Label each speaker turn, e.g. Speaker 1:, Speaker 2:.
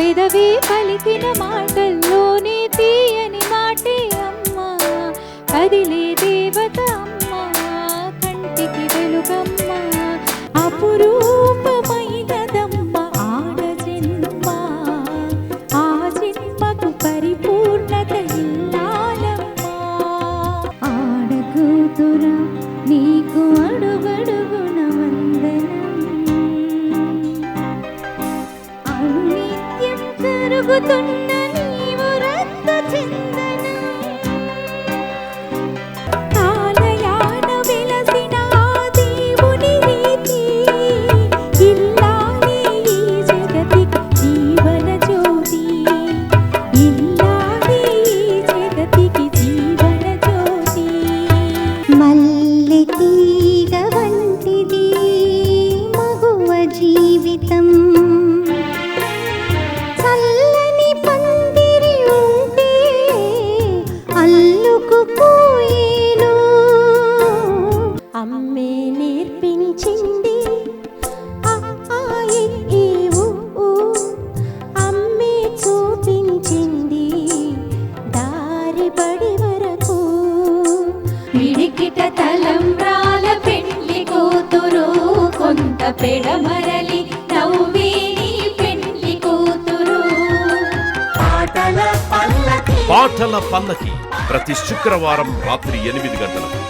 Speaker 1: పెదవి పలికిన మాటల్లోనే తీయని మాటే అమ్మ. కదిలే దేవత అమ్మ కంటికి వెలుగమ్మ. అపురూపమైనదమ్మ ఆడ జన్మ. ఆ జన్మకు పరిపూర్ణత ఇల్లాలమ్మ. ఆడ కూతురా నీకు అడుగడు అనునిత్యం
Speaker 2: అల్లుకుపోయేను. అమ్మే నేర్పించింది ఊ, అమ్మే చూపించింది దారి పడి వరకు.
Speaker 1: పిడికిట తలంబ్రాల పెళ్ళి కూతురు కొంత పెడమర
Speaker 3: పాటల పల్లకి ప్రతి శుక్రవారం రాత్రి ఎనిమిది గంటలకు.